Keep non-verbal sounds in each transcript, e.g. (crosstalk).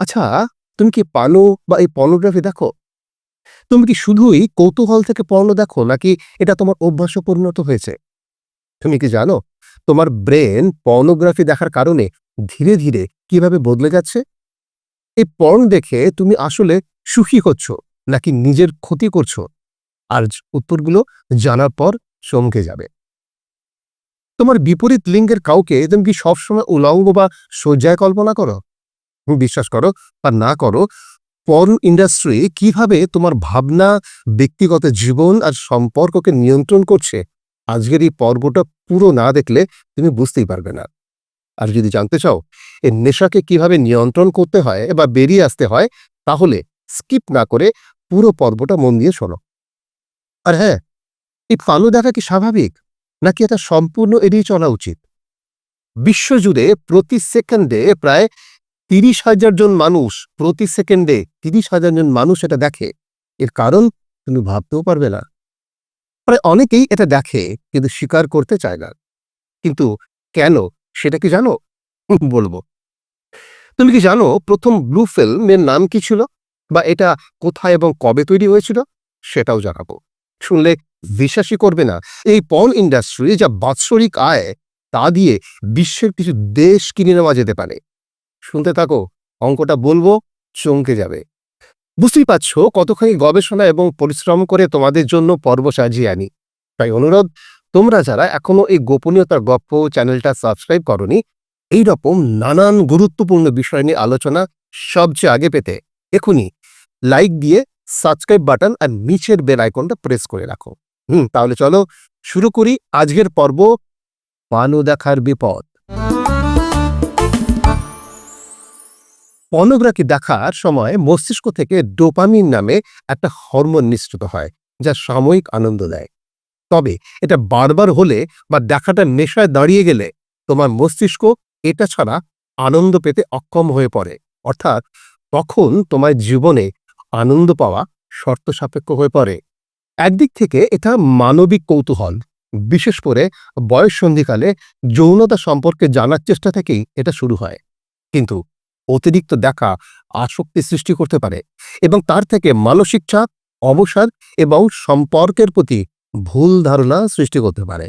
আচ্ছা তুমি কি পানো বা এই পর্নোগ্রাফি দেখো? তুমি কি শুধুই কৌতূহল থেকে পর্নো দেখো, নাকি এটা তোমার অভ্যাসে পরিণত হয়েছে? তুমি কি জানো, তোমার ব্রেন পর্নোগ্রাফি দেখার কারণে ধীরে ধীরে কীভাবে বদলে যাচ্ছে এই পর্ন দেখে তুমি আসলে সুখী হচ্ছ, নাকি নিজের ক্ষতি করছ? আর উত্তরগুলো জানার পর চমকে যাবে। তোমার বিপরীত লিঙ্গের কাউকে তুমি কি সবসময় উলঙ্গ বা শয্যায় কল্পনা করো? বিশ্বাস করো বা না করো পর্ন ইন্ডাস্ট্রি কীভাবে তোমার ভাবনা, ব্যক্তিগত জীবন আর সম্পর্ককে নিয়ন্ত্রণ করছে, আজকের এই পর্বটা পুরো না দেখলে তুমি বুঝতেই পারবে না। আর যদি জানতে চাও, এই নেশাকে কীভাবে নিয়ন্ত্রণ করতে হয় বা বেরিয়ে আসতে হয়, তাহলে স্কিপ না করে পুরো পর্বটা মন দিয়ে শোনো। আর হ্যাঁ এই ফানু দেখা কি স্বাভাবিক? নাকি এটা সম্পূর্ণ এড়িয়ে চলা উচিত? বিশ্বজুড়ে প্রতি সেকেন্ডে প্রায় তিরিশ হাজার জন মানুষ প্রতি সেকেন্ডে তিরিশ হাজার জন মানুষ এটা দেখে। এর কারণ তুমি ভাবতেও পারবে না। প্রায় অনেকেই এটা দেখে, কিন্তু স্বীকার করতে চায় না। কিন্তু কেন, সেটা কি জানো? (laughs) বলব। তুমি কি জানো প্রথম ব্লু ফিল্মের নাম কি ছিল? বা এটা কোথায় এবং কবে তৈরি হয়েছিল? সেটাও জানাব। শুনলে বিশ্বাসই করবে না। এই পর্ন ইন্ডাস্ট্রি যা বাৎসরিক আয়, তা দিয়ে বিশ্বের কিছু দেশ কিনে নেওয়া যেতে পারে। শুনতে থাকো, অঙ্কটা বলব, চমকে যাবে। বুঝতেই পারছ কতখানি গবেষণা এবং পরিশ্রম করে তোমাদের জন্য পর্ব সাজিয়ে আনি। তাই অনুরোধ, তোমরা যারা এখনও এই গোপনীয়তার গপ্প চ্যানেলটা সাবস্ক্রাইব করনি এই রকম নানান গুরুত্বপূর্ণ বিষয় নিয়ে আলোচনা সবচেয়ে আগে পেতে এখনই লাইক দিয়ে সাবস্ক্রাইব বাটন আর নিচের বেল আইকনটা প্রেস করে রাখো। হুম, তাহলে চলো শুরু করি আজকের পর্ব পানো দেখার বিপদ। পর্নোগ্রাফি দেখার সময় মস্তিষ্ক থেকে ডোপামিন নামে একটা হরমোন নিঃসৃত হয়, যা সাময়িক আনন্দ দেয়। তবে এটা বারবার হলে বা দেখাটা নেশায় দাঁড়িয়ে গেলে তোমার মস্তিষ্ক এটা ছাড়া আনন্দ পেতে অক্ষম হয়ে পড়ে, অর্থাৎ তখন তোমার জীবনে আনন্দ পাওয়া শর্ত সাপেক্ষ হয়ে পড়ে। একদিক থেকে এটা মানবিক কৌতূহল, বিশেষ করে বয়স সন্ধিকালে যৌনতা সম্পর্কে জানার চেষ্টা থেকেই এটা শুরু হয়। কিন্তু অতিরিক্ত দেখা আসক্তি সৃষ্টি করতে পারে এবং তার থেকে মানসিক চাপ, অবসাদ এবং সম্পর্কের প্রতি ভুল ধারণা সৃষ্টি করতে পারে।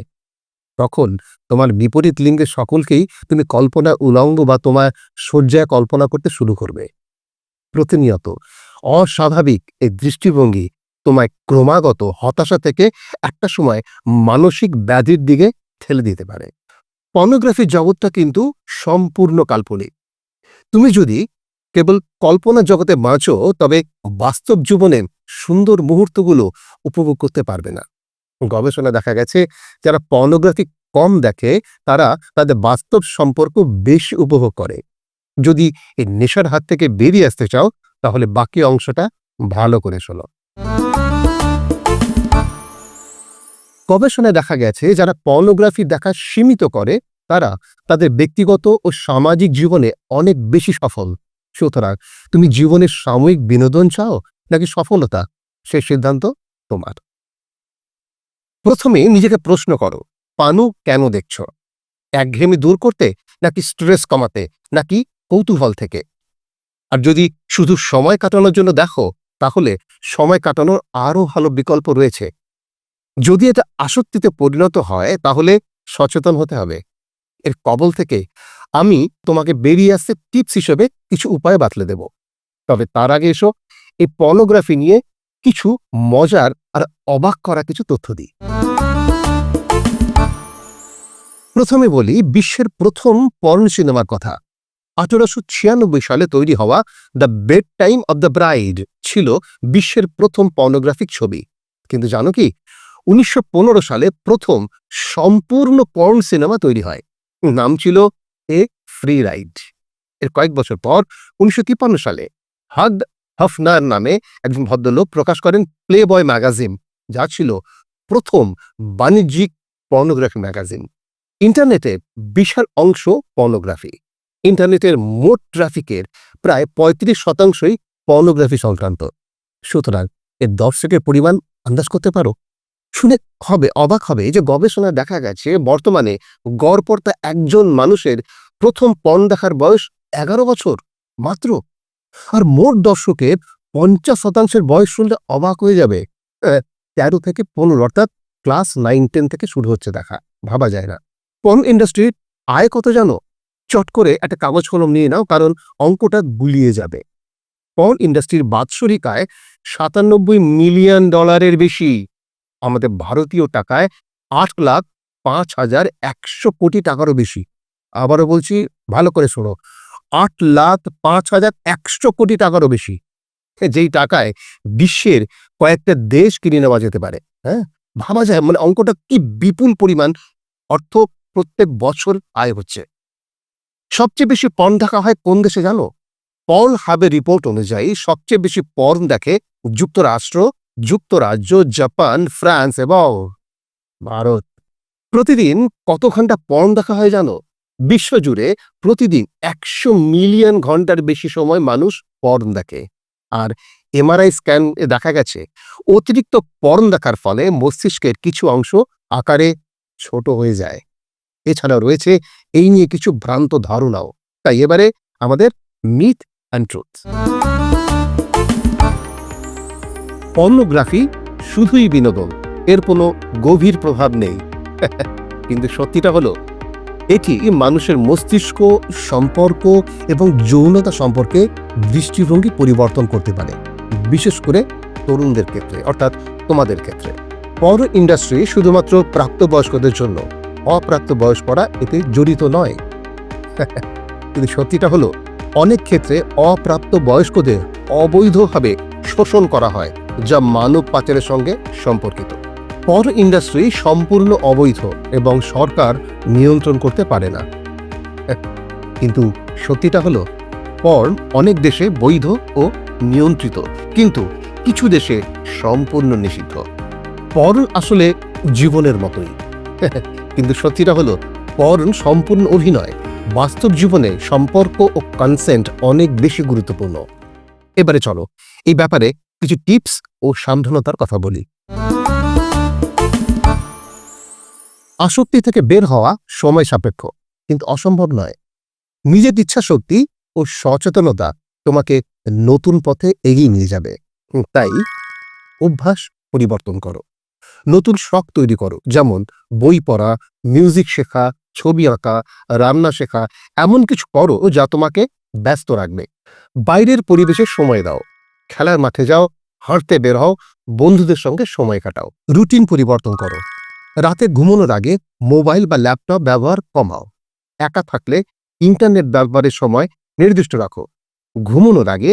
তখন তোমার বিপরীত লিঙ্গের সকলকেই তুমি কল্পনা উলঙ্গ বা তোমার শয্যায় কল্পনা করতে শুরু করবে। প্রতিনিয়ত অস্বাভাবিক এই দৃষ্টিভঙ্গি তোমায় ক্রমাগত হতাশা থেকে একটা সময় মানসিক ব্যাধির দিকে ঠেলে দিতে পারে। পর্নোগ্রাফির জগৎটা কিন্তু সম্পূর্ণ কাল্পনিক। তুমি যদি কেবল কল্পনা জগতে বাঁচো, তবে বাস্তব জীবনের সুন্দর মুহূর্তগুলো উপভোগ করতে পারবে না। গবেষণা দেখা গেছে, যারা পর্নোগ্রাফি কম দেখে, তারা তাদের বাস্তব সম্পর্ক বেশি উপভোগ করে। যদি এই নেশার হাত থেকে বেরিয়ে আসতে চাও, তাহলে বাকি অংশটা ভালো করে শোনো। গবেষণায় দেখা গেছে, যারা পর্নোগ্রাফি দেখা সীমিত করে তারা তাদের ব্যক্তিগত ও সামাজিক জীবনে অনেক বেশি সফল। সুতরাং তুমি জীবনের সাময়িক বিনোদন চাও নাকি সফলতা? সে সিদ্ধান্ত তোমার। প্রথমে নিজেকে প্রশ্ন করো, পানু কেন দেখছ? একঘেয়েমি দূর করতে নাকি স্ট্রেস কমাতে নাকি কৌতূহল থেকে? আর যদি শুধু সময় কাটানোর জন্য দেখো, তাহলে সময় কাটানোর আরও ভালো বিকল্প রয়েছে। যদি এটা আসক্তিতে পরিণত হয়, তাহলে সচেতন হতে হবে। এর কবল থেকে আমি তোমাকে বেরিয়ে আসতে টিপস হিসেবে কিছু উপায় বাতলে দেব। তবে তার আগে এসো, এই পর্নোগ্রাফি নিয়ে কিছু মজার আর অবাক করা কিছু তথ্য দিই। প্রথমে বলি, বিশ্বের প্রথম পর্ন সিনেমার কথা। আঠারোশো ছিয়ানব্বই সালে তৈরি হওয়া the bedtime of the bride ছিল বিশ্বের প্রথম পর্নোগ্রাফিক ছবি। কিন্তু জানো কি, উনিশশো পনেরো সালে প্রথম সম্পূর্ণ পর্ন সিনেমা তৈরি হয়। নাম ছিল এ ফ্রি রাইড। এর কয়েক বছর পর উনিশশো সালে হাদ হফনার নামে একজন ভদ্রলোক প্রকাশ করেন প্লে বয় ম্যাগাজিন, যা ছিল প্রথম বাণিজ্যিক পর্নোগ্রাফি ম্যাগাজিন। ইন্টারনেটের বিশাল অংশ পর্নোগ্রাফি। ইন্টারনেটের মোট ট্রাফিকের প্রায় পঁয়ত্রিশ শতাংশই পর্নোগ্রাফি সংক্রান্ত। সুতরাং এর দর্শকের পরিমাণ আন্দাজ করতে পারো? শুনে হবে অবাক হবে। যে গবেষণায় দেখা গেছে বর্তমানে গড়পড়তা একজন মানুষের প্রথম পণ দেখার বয়স এগারো বছর মাত্র। আর মোট দর্শকের পঞ্চাশ শতাংশের বয়স শুনলে অবাক হয়ে যাবে। আহ, তেরো থেকে পনেরো অর্থাৎ ক্লাস নাইন টেন থেকে শুরু হচ্ছে দেখা ভাবা যায় না। পর্ন ইন্ডাস্ট্রির আয় কত জানো? চট করে একটা কাগজ কলম নিয়ে নাও কারণ অঙ্কটা গুলিয়ে যাবে। পর্ন ইন্ডাস্ট্রির বাৎসরিক আয় সাতানব্বই মিলিয়ন ডলারের বেশি। আমাদের ভারতীয় টাকায় আট লাখ পাঁচ হাজার একশো কোটি টাকারও বেশি। আবারও বলছি, ভালো করে শোনো, আট লাখ পাঁচ হাজার একশো কোটি টাকারও বেশি। যেই টাকায় বিশ্বের কয়েকটা দেশ কিনে নেওয়া যেতে পারে হ্যাঁ? ভাবা যায় মানে অঙ্কটা কি বিপুল পরিমাণ অর্থ প্রত্যেক বছর আয় হচ্ছে। সবচেয়ে বেশি পর্ন দেখা হয় কোন দেশে জানো? পর্ন হাবের রিপোর্ট অনুযায়ী সবচেয়ে বেশি পর্ন দেখে যুক্তরাষ্ট্র যুক্তরাজ্য, জাপান, ফ্রান্স এবং ভারত। প্রতিদিন কত ঘণ্টা পর্ন দেখা হয় জানো? বিশ্বজুড়ে প্রতিদিন একশো মিলিয়ন ঘণ্টার বেশি সময় মানুষ পর্ন দেখে। আর এমআরআই স্ক্যান দেখা গেছে, অতিরিক্ত পর্ন দেখার ফলে মস্তিষ্কের কিছু অংশ আকারে ছোট হয়ে যায়। এছাড়া রয়েছে এই নিয়ে কিছু ভ্রান্ত ধারণাও। তাই এবারে আমাদের মিথ অ্যান্ড ট্রুথ পর্নোগ্রাফি শুধুই বিনোদন। এর কোনো গভীর প্রভাব নেই। (laughs) কিন্তু সত্যিটা হলো, এটি মানুষের মস্তিষ্ক, সম্পর্ক এবং যৌনতা সম্পর্কে দৃষ্টিভঙ্গি পরিবর্তন করতে পারে, বিশেষ করে তরুণদের ক্ষেত্রে, অর্থাৎ তোমাদের ক্ষেত্রে। পর ইন্ডাস্ট্রি শুধুমাত্র প্রাপ্তবয়স্কদের জন্য অপ্রাপ্ত অপ্রাপ্তবয়স্করা এতে জড়িত নয়। (laughs) কিন্তু সত্যিটা হলো, অনেক ক্ষেত্রে অপ্রাপ্ত বয়স্কদের অবৈধভাবে শোষণ করা হয়। যা মানব পাচারের সঙ্গে সম্পর্কিত। পর ইন্ডাস্ট্রি সম্পূর্ণ অবৈধ এবং সরকার নিয়ন্ত্রণ করতে পারে না। কিন্তু সত্যিটা হলো পর্ন অনেক দেশে বৈধ ও নিয়ন্ত্রিত, কিন্তু কিছু দেশে সম্পূর্ণ নিষিদ্ধ। পর্ন আসলে জীবনের মতোই। কিন্তু সত্যিটা হলো পর্ন সম্পূর্ণ অভিনয়, বাস্তব জীবনে সম্পর্ক ও কনসেন্ট অনেক বেশি গুরুত্বপূর্ণ। এবারে চলো, এই ব্যাপারে কিছু টিপস ও সাবধানতার কথা বলি। আসক্তি থেকে বের হওয়া সময় সাপেক্ষ, কিন্তু অসম্ভব নয়। নিজের ইচ্ছা শক্তি ও সচেতনতা তোমাকে নতুন পথে এগিয়ে নিয়ে যাবে। তাই অভ্যাস পরিবর্তন করো। নতুন শখ তৈরি করো, যেমন বই পড়া, মিউজিক শেখা, ছবি আঁকা, রান্না শেখা, এমন কিছু করো যা তোমাকে ব্যস্ত রাখবে। বাইরের পরিবেশে সময় দাও। খেলার মাঠে যাও, হাঁটতে বের হও, বন্ধুদের সঙ্গে সময় কাটাও। রুটিন পরিবর্তন করো। রাতে ঘুমানোর আগে মোবাইল বা ল্যাপটপ ব্যবহার কমাও। একা থাকলে ইন্টারনেট ব্যবহারের সময় নির্দিষ্ট রাখো। ঘুমানোর আগে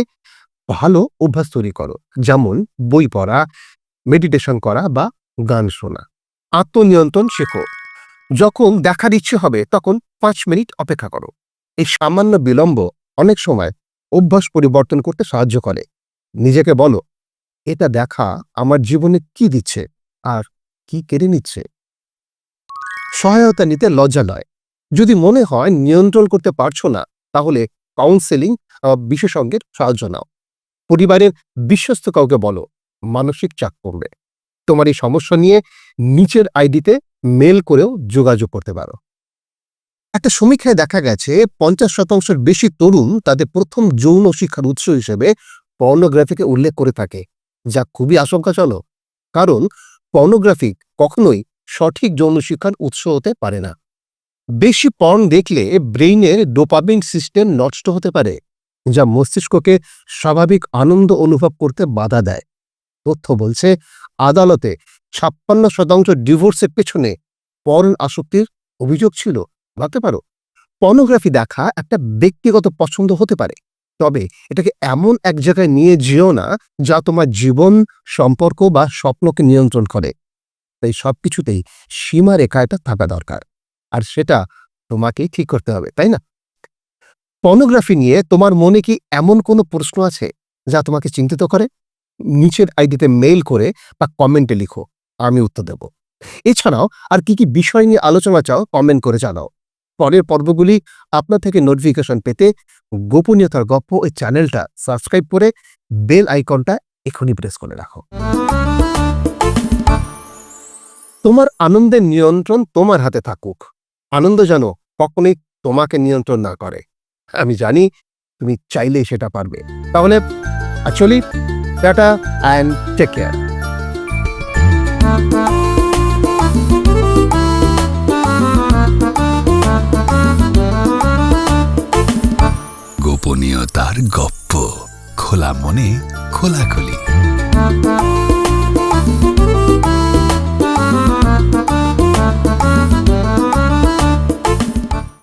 ভালো অভ্যাস তৈরি করো, যেমন বই পড়া মেডিটেশন করা বা গান শোনা। আত্মনিয়ন্ত্রণ শেখো। যখন দেখার ইচ্ছে হবে, তখন পাঁচ মিনিট অপেক্ষা করো। এই সামান্য বিলম্ব অনেক সময় অভ্যাস পরিবর্তন করতে সাহায্য করে। নিজেকে বলো, এটা দেখা আমার জীবনে কি দিচ্ছে আর কি কেড়ে নিচ্ছে? সহায়তা নিতে লজ্জা নয়। যদি মনে হয় নিয়ন্ত্রণ করতে পারছ না, তাহলে কাউন্সেলিং বিশেষজ্ঞের সাহায্য নাও। পরিবারের বিশ্বস্ত কাউকে বলো, মানসিক চাপ কমবে। তোমার এই সমস্যা নিয়ে নিচের আইডিতে মেল করেও যোগাযোগ করতে পারো। একটা সমীক্ষায় দেখা গেছে, পঞ্চাশ শতাংশের বেশি তরুণ তাদের প্রথম যৌন শিক্ষার উৎস হিসেবে পর্নোগ্রাফিকে উল্লেখ করে থাকে, যা খুবই আশঙ্কাজনক, কারণ পর্নোগ্রাফি কখনোই সঠিক যৌন শিক্ষার উৎস হতে পারে না। বেশি পর্ন দেখলে ব্রেইনের ডোপামিন সিস্টেম নষ্ট হতে পারে, যা মস্তিষ্ককে স্বাভাবিক আনন্দ অনুভব করতে বাধা দেয়। তথ্য বলছে, আদালতে ছাপ্পান্ন শতাংশ ডিভোর্সের পেছনে পর্ন আসক্তির অভিযোগ ছিল। ভাবতে পারো পর্নোগ্রাফি দেখা একটা ব্যক্তিগত পছন্দ হতে পারে। তবে এটাকে এমন এক জায়গায় নিয়ে যেও না যা তোমার জীবন, সম্পর্ক বা স্বপ্নকে নিয়ন্ত্রণ করে। তাই সবকিছুতেই সীমারেখা এটা থাকা দরকার। আর সেটা তোমাকেই ঠিক করতে হবে, তাই না? পর্নোগ্রাফি নিয়ে তোমার মনে কি এমন কোনো প্রশ্ন আছে যা তোমাকে চিন্তিত করে? নিচের আইডিতে মেইল করে বা কমেন্টে লিখো, আমি উত্তর দেব। এছাড়াও আর কি কি বিষয় নিয়ে আলোচনা চাও কমেন্ট করে জানাও। পরের পর্বগুলি আপনার থেকে নোটিফিকেশন পেতে গোপনীয়তার গপ্প ওই চ্যানেলটা সাবস্ক্রাইব করে বেল আইকনটা এখনই প্রেস করে রাখো। তোমার আনন্দের নিয়ন্ত্রণ তোমার হাতে থাকুক। আনন্দ যেন কখনোই তোমাকে নিয়ন্ত্রণ না করে। আমি জানি তুমি চাইলেই সেটা পারবে। তাহলে actually tata and take care খোলা মনে খোলাখুলি।